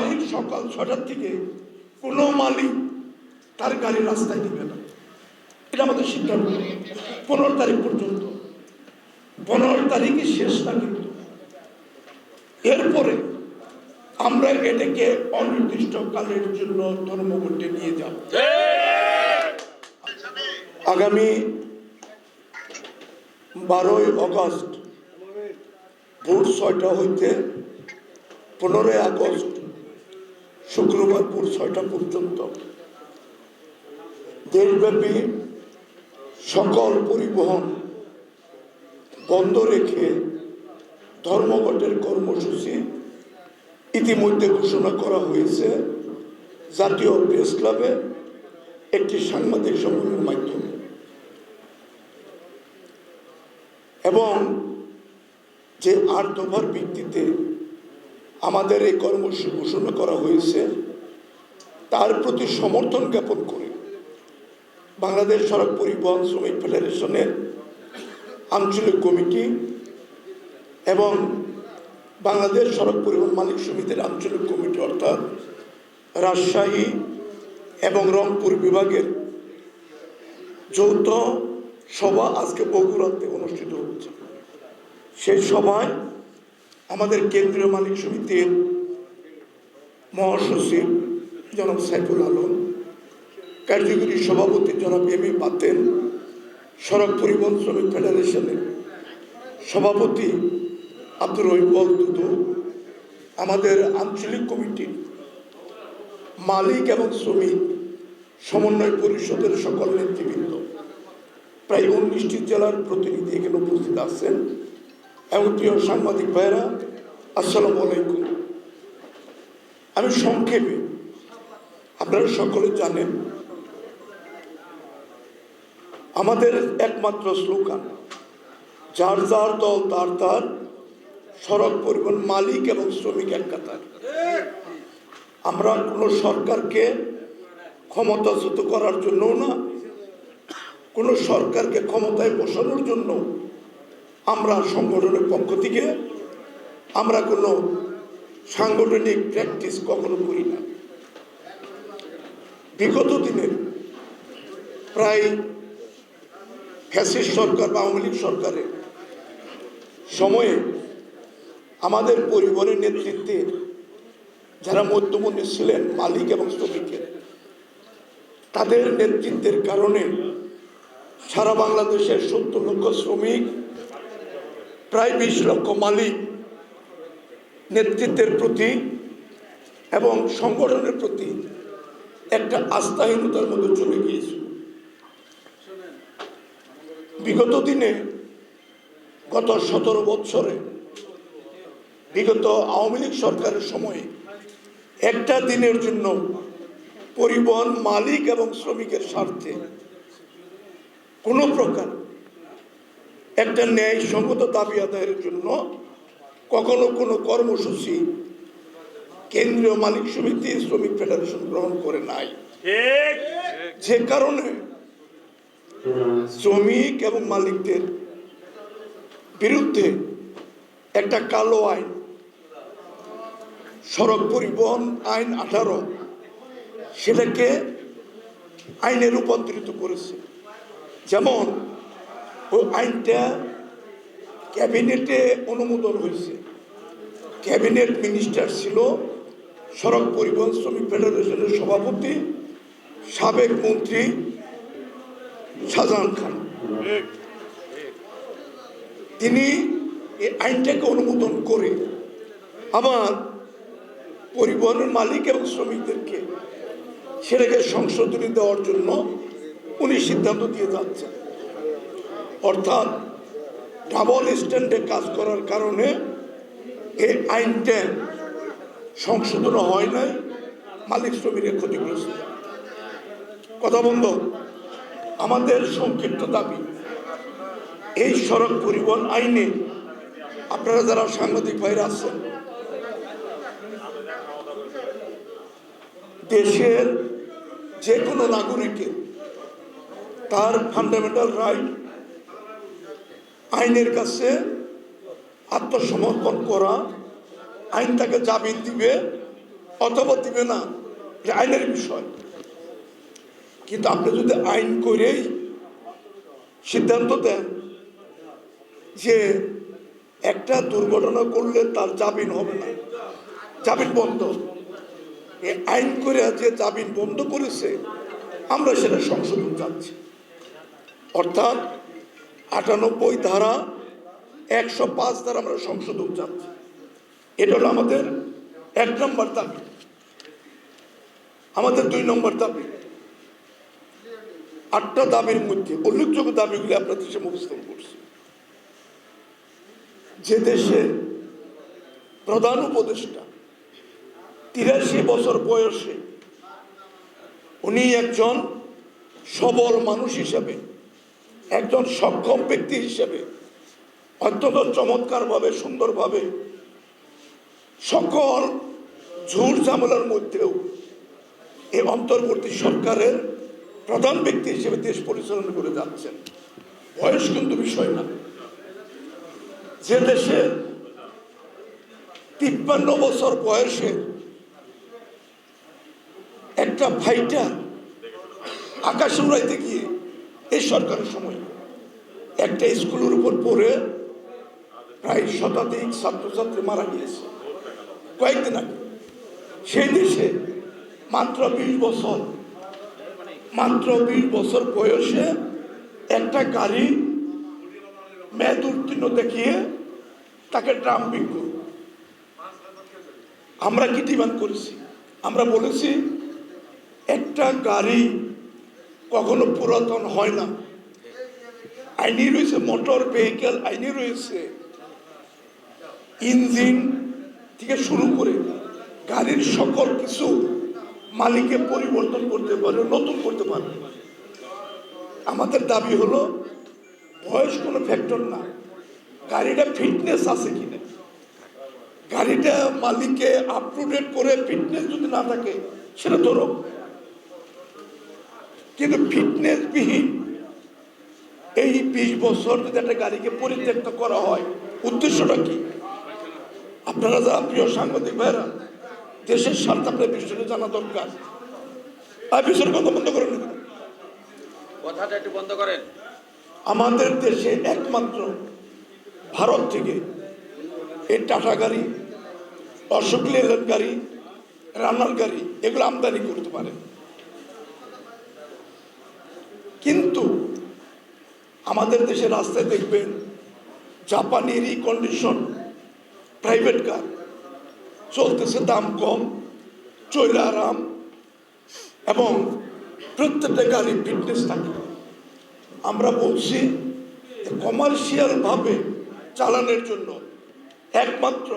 তারিখ সকাল ছটার থেকে কোনো মালিক তার গাড়ি রাস্তায় দিবে না। এটা আমাদের সিদ্ধান্ত পনেরো তারিখ পর্যন্ত। পনেরো তারিখই শেষ না কিন্তু। এরপরে আমরা এটাকে অনির্দিষ্টকালের জন্য ধর্মঘটে নিয়ে যাব। আগামী বারোই অগস্ট ভোর ছয়টা হইতে পনেরোই আগস্ট শুক্রবার ভোর ছয়টা পর্যন্ত। দেশব্যাপী সকল পরিবহন বন্ধ রেখে ধর্মঘটের কর্মসূচি ইতিমধ্যে ঘোষণা করা হয়েছে। জাতীয় প্রেস ক্লাবে একটি সাংবাদিক সম্মেলনের মাধ্যমে। এবং যে আট দফার ভিত্তিতে আমাদের এই কর্মসূচি ঘোষণা করা হয়েছে, তার প্রতি সমর্থন জ্ঞাপন করে। বাংলাদেশ সড়ক পরিবহন শ্রমিক ফেডারেশনের আঞ্চলিক কমিটি এবং বাংলাদেশ সড়ক পরিবহন মালিক সমিতির আঞ্চলিক কমিটি, অর্থাৎ রাজশাহী এবং রংপুর বিভাগের যৌথ সভা আজকে বগুড়াতে অনুষ্ঠিত হচ্ছে। সেই সভায় আমাদের কেন্দ্রীয় মালিক সমিতির মহাসচিব জনাব সাইফুল আলম, কার্যকরী সভাপতি জনাব এম এ পাতেন সড়ক পরিবহন শ্রমিক ফেডারেশনের সভাপতি আব্দুর রহিম দুদু, আমাদের আঞ্চলিক কমিটির মালিক এবং শ্রমিক সমন্বয় পরিষদের সকল নেতৃবৃন্দ, প্রায় উনিশটি জেলার প্রতিনিধি এখানে উপস্থিত আছেন। এবং প্রিয় সাংবাদিক ভাইরা আসসালামু আলাইকুম। আমি সংক্ষেপে, আপনারা সকলে জানেন, আমাদের একমাত্র স্লোগান, যার যার দল, তার তার, সড়ক পরিবহন মালিক এবং শ্রমিক এক কাতার। আমরা কোনো সরকারকে ক্ষমতাচ্যুত করার জন্য না, কোনো সরকারকে ক্ষমতায় বসানোর জন্য আমরা সংগঠনের পক্ষ থেকে আমরা কোনো সাংগঠনিক প্র্যাকটিস কখনো করি না। বিগত দিনে প্রায় ফ্যাসিস্ট সরকার বা আওয়ামী লীগ সরকারের সময়ে আমাদের পরিবারের নেতৃত্বে যারা মধ্যমন্ত্রী ছিলেন, মালিক এবং শ্রমিকের, তাদের নেতৃত্বের কারণে সারা বাংলাদেশের সত্তর লক্ষ শ্রমিক প্রায় বিশ লক্ষ মালিক নেতৃত্বের প্রতি এবং সংগঠনের প্রতি একটা আস্থাহীনতার মধ্যে চলে গিয়েছে। বিগত দিনে গত সতেরো বৎসরে বিগত আওয়ামী লীগ সরকারের সময়ে একটা দিনের জন্য পরিবহন মালিক এবং শ্রমিকের স্বার্থে কোনো প্রকার একটা ন্যায় ন্যায়সঙ্গত দাবি আদায়ের জন্য কখনো কোনো কর্মসূচি কেন্দ্রীয় মালিক সমিতি শ্রমিক ফেডারেশন গ্রহণ করে নাই। যে কারণে শ্রমিক এবং মালিকদের বিরুদ্ধে একটা কালো আইন সড়ক পরিবহন আইন আঠারো সেটাকে আইনে রূপান্তরিত করেছে। যেমন ওই আইনটা ক্যাবিনেটে অনুমোদন হয়েছে। ক্যাবিনেট মিনিস্টার ছিল সড়ক পরিবহন শ্রমিক ফেডারেশনের সভাপতি, সাবেক মন্ত্রী শাহজাহান খান। তিনি এই আইনটাকে অনুমোদন করে আবার পরিবহনের মালিক এবং শ্রমিকদেরকে সেটাকে সংশোধনী দেওয়ার জন্য উনি সিদ্ধান্ত দিয়ে যাচ্ছেন। অর্থাৎ ডাবল স্ট্যান্ডে কাজ করার কারণে এই আইনটা সংশোধন হয় নাই, মালিক শ্রমিকের ক্ষতিগ্রস্ত। কথা বন্ধ। আমাদের সংক্ষিপ্ত দাবি, এই সড়ক পরিবহন আইনে আপনারা যারা সাংবাদিক ভাইরা আছেন, দেশের যে কোনো নাগরিকের তার ফান্ডামেন্টাল রাইট আইনের কাছে আত্মসমর্পণ করা, আইন তাকে জামিন দিবে অথবা দিবে না, এটা আইনের বিষয়। কিন্তু আপনি যদি আইন করেই সিদ্ধান্ত দেন যে একটা দুর্ঘটনা করলে তার জামিন হবে না, জামিন বন্ধ। এই আইন করে যে জামিন বন্ধ করেছে, আমরা সেটা সংশোধন চাচ্ছি অর্থাৎ আটানব্বই ধারা একশো পাঁচ ধারা আমরা সংশোধন চাচ্ছি। এটা হলো আমাদের এক নম্বর দাবি। আমাদের দুই নম্বর দাবি। আটটা দাবির মধ্যে উল্লেখযোগ্য দাবিগুলি আপনাদের দেশে মুখস্থ করছি। যে দেশে প্রধান উপদেষ্টা তিরাশি বছর বয়সে উনি একজন সবল মানুষ হিসেবে একজন সক্ষম ব্যক্তি হিসেবে, অত্যন্ত চমৎকারভাবে, সুন্দরভাবে, সকল ঝুট ঝামেলার মধ্যেও এই অন্তর্বর্তী সরকারের প্রধান ব্যক্তি হিসেবে দেশ পরিচালনা করে যাচ্ছেন। বয়স কিন্তু বিষয় না। যে দেশে তিপ্পান্ন বছর বয়সে একটা ভাইটা আকাশ উড়াইতে গিয়ে এই সরকারের সময়। একটা স্কুলের উপর পড়ে প্রায় শতাধিক ছাত্রছাত্রী মারা গিয়েছে। কয়েকদিন আগে। সেই দেশে মাত্র বিশ বছর, মাত্র বিশ বছর বয়সে একটা গাড়ি মেয়াদ উত্তীর্ণ দেখিয়ে তাকে ড্রাম বিজ্ঞ আমরা কি ডিমান্ড করেছি? আমরা বলেছি, একটা গাড়ি কখনো পুরাতন হয় না। আইনি রয়েছে মোটর ভেহিকেল আইনি রয়েছে ইঞ্জিন থেকে শুরু করে গাড়ির সকল কিছু মালিকে পরিবর্তন করতে পারে, নতুন করতে পারে। আমাদের দাবি হলো, বয়স কোনো ফ্যাক্টর না। গাড়িটা ফিটনেস আছে কিনা? গাড়িটা মালিককে আপ টু ডেট করে ফিটনেস যদি না থাকে, সেটা ধরো কিন্তু ফিটনেস বিহীন। এই বিশ বছর যদি একটা গাড়িকে পরিত্যক্ত করা হয় উদ্দেশ্যটা কি? আপনারা যারা প্রিয় সাংবাদিক ভাইরা দেশের স্বার্থ আপনার বিষয়টা জানা দরকার। আর বিষয়ের কথা বন্ধ করেন কথাটা একটু বন্ধ করেন। আমাদের দেশে একমাত্র ভারত থেকে এই টাটা গাড়ি অশোক লেলের গাড়ি রান্নার গাড়ি এগুলো আমদানি করতে পারে। কিন্তু আমাদের দেশে রাস্তায় দেখবেন জাপানি রিকন্ডিশন প্রাইভেট কার চলতেছে দাম কম চলে আরাম, এবং প্রত্যেকটা গাড়ির ফিটনেস থাকে। আমরা বলছি কমার্শিয়ালভাবে চালানোর জন্য একমাত্র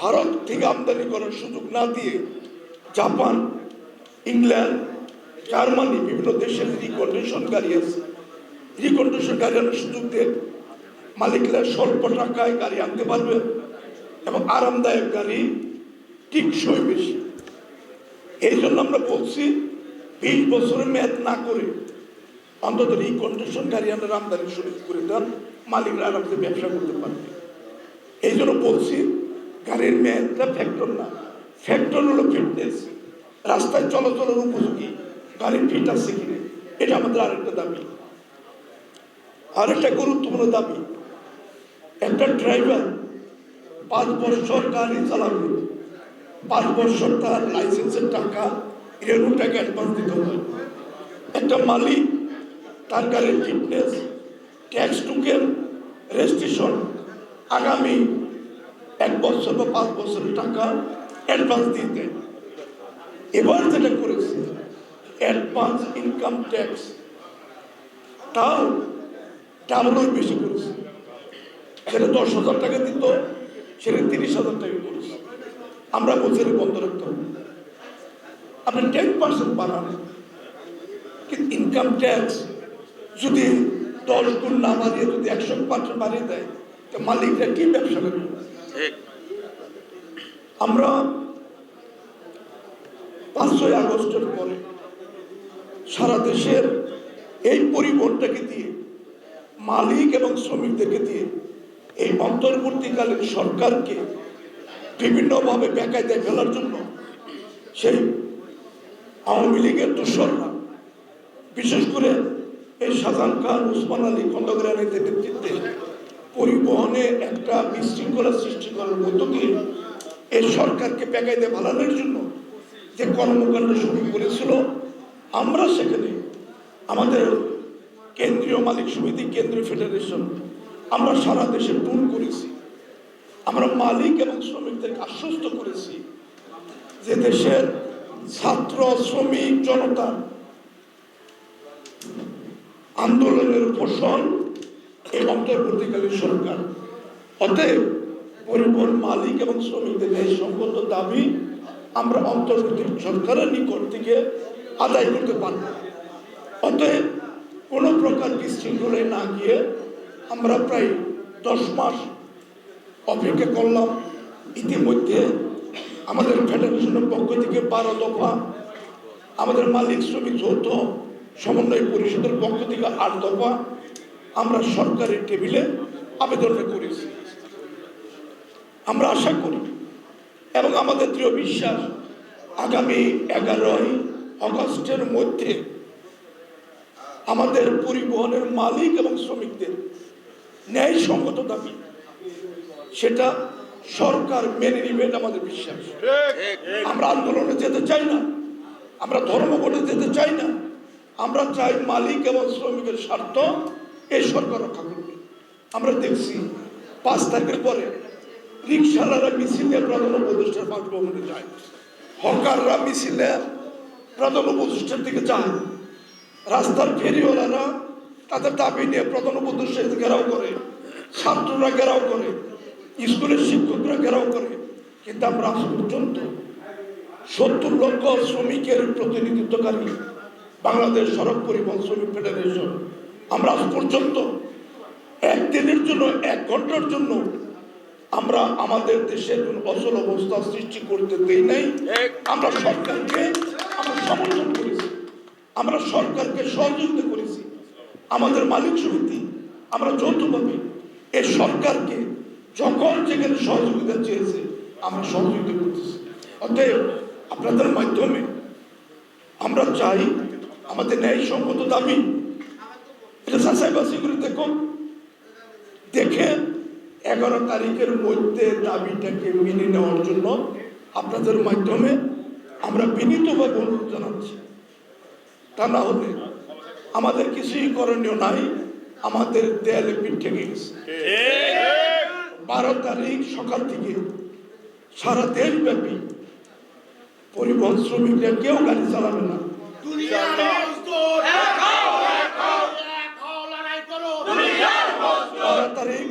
ভারত থেকে আমদানি করার সুযোগ না দিয়ে জাপান, ইংল্যান্ড জার্মানি, বিভিন্ন দেশের রিকন্ডিশন গাড়ি আছে। রিকন্ডিশন গাড়ি আনার সুযোগ দিয়ে মালিকরা স্বল্প টাকায় গাড়ি আনতে পারবে এবং আরামদায়ক গাড়ি টিকসই বেশি। এই জন্য আমরা বলছি, বিশ বছরের মেয়াদ না করে অন্তত এই কন্ডিশন গাড়ি আমরা আমদানি সুযোগ করে দেন। মালিকরা আরামসে ব্যবসা করতে পারবে। এই জন্য বলছি, গাড়ির মেয়াদটা ফ্যাক্টর না। ফ্যাক্টর হলো ফিটনেস রাস্তায় চলাচলের উপযোগী। গাড়ি ফিট আছে কিনে এটা আমাদের আরেকটা দাবি। আরেকটা গুরুত্বপূর্ণ দাবি। একটা ড্রাইভার পাঁচ বছর গাড়ি চালাবে। পাঁচ বছর তার লাইসেন্সের টাকা রেনু টাকা অ্যাডভান্স দিতে হয় একটা মালিক, তার গাড়ির ফিটনেস ট্যাক্স টুকেন রেজিস্ট্রেশন আগামী এক বছর বা পাঁচ বছরের টাকা অ্যাডভান্স দেয় এবার যেটা করেছে অ্যাডভান্স ইনকাম ট্যাক্স তাও ডাবলের বেশি করেছে। সেটা দশ হাজার টাকা দিত সেটা তিরিশ হাজার টাকা করেছে। আমরা বলছি এটা বন্ধ রাখতে হবে। আপনি টেন পার্সেন্ট বাড়ান। কিন্তু ইনকাম ট্যাক্স যদি দশ গুণ না বাড়িয়ে যদি একশো পার্সেন্ট বাড়িয়ে দেয় তো মালিকরা কি ব্যবসা করবে? আমরা পাঁচই আগস্টের পরে সারা দেশের এই পরিবহনটাকে দিয়ে, মালিক এবং শ্রমিকদেরকে দিয়ে এই অন্তর্বর্তীকালীন সরকারকে বিভিন্নভাবে বেকায়দায় ফেলার জন্য সেই আওয়ামী লীগের দোসররা, বিশেষ করে এই শাহজাহান খান, উসমান আলী খন্দকারের নেতৃত্বে পরিবহনে একটা বিশৃঙ্খলা সৃষ্টি করার মধ্য দিয়ে এই সরকারকে পেকাইতে ফেলানোর জন্য যে কর্মকাণ্ড শুরু করেছিল আমরা সেখানে আমাদের কেন্দ্রীয় মালিক সমিতি, কেন্দ্রীয় ফেডারেশন আমরা সারা দেশে ট্যুর করেছি। আমরা মালিক এবং শ্রমিকদেরকে আশ্বস্ত করেছি যে দেশের ছাত্র, শ্রমিক, জনতা আন্দোলনের ফসল এই অন্তর্বর্তীকালীন সরকার। অতএব পরিবহন মালিক এবং শ্রমিকদের এই সম্পন্ন দাবি আমরা অন্তর্বর্তী সরকারের নিকট থেকে আদায় করতে পারব। অতএব কোনো প্রকার বিশৃঙ্খলায় না গিয়ে আমরা প্রায় দশ মাস অপেক্ষা করলাম। ইতিমধ্যে আমাদের ফেডারেশনের পক্ষ থেকে বারো দফা আমাদের মালিক শ্রমিক যৌথ সমন্বয় পরিষদের পক্ষ থেকে আট দফা আমরা সরকারের টেবিলে আবেদনটা করেছি। আমরা আশা করি এবং আমাদের দৃঢ় বিশ্বাস আগামী এগারোই অগস্টের মধ্যে আমাদের পরিবহনের মালিক এবং শ্রমিকদের ন্যায়সঙ্গত দাবি, সেটা সরকার মেনে নিবে আমাদের বিশ্বাস। আমরা আন্দোলনে যেতে চাই না, আমরা ধর্মঘটে যেতে চাই না, আমরা চাই মালিক এবং শ্রমিকের স্বার্থ এই সরকার রক্ষা করবে আমরা দেখছি পাঁচ তারিখের পরে রিক্সালারা মিছিলে প্রধান উপদেষ্টার বাসভবনে যায়। হকাররা মিছিলে প্রধান উপদেষ্টার দিকে যায় রাস্তার ফেরিওয়ালারা তাদের দাবি নিয়ে প্রধান উপদেষ্টার ঘেরাও করে ছাত্ররা ঘেরাও করে স্কুলের শিক্ষকরা ঘেরাও করে। কিন্তু আমরা আজ পর্যন্ত সত্তর লক্ষ শ্রমিকের প্রতিনিধিত্বকারী বাংলাদেশ সড়ক পরিবহন শ্রমিক ফেডারেশন। আমরা আজ পর্যন্ত একদিনের জন্য এক ঘণ্টার জন্য আমরা আমাদের দেশের কোনো অচল অবস্থা সৃষ্টি করতে দেই নাই। আমরা সরকারকে সমর্থন করেছি আমরা সরকারকে সহযোগিতা করেছি। আমাদের মালিক সমিতি, আমরা যৌথভাবে এই সরকারকে যখন যেখানে সহযোগিতা চেয়েছে, আমরা সহযোগিতা করতেছি। অতএব আপনাদের মাধ্যমে আমরা চাই আমাদের ন্যায়সঙ্গত দাবি। এটা বাছাই করে দেখুন। দেখে এগারো তারিখের মধ্যে দাবিটাকে মেনে নেওয়ার জন্য আপনাদের মাধ্যমে আমরা বিনীতভাবে অনুরোধ জানাচ্ছি। তা না হলে আমাদের কিছুই করণীয় নাই, আমাদের দেয়ালে পিঠে গিয়েছে গেছে। বারো তারিখ সকাল থেকে সারা দেশ ব্যাপী পরিবহন শ্রমিকরা কেউ গাড়ি চালাবে না। তারিখ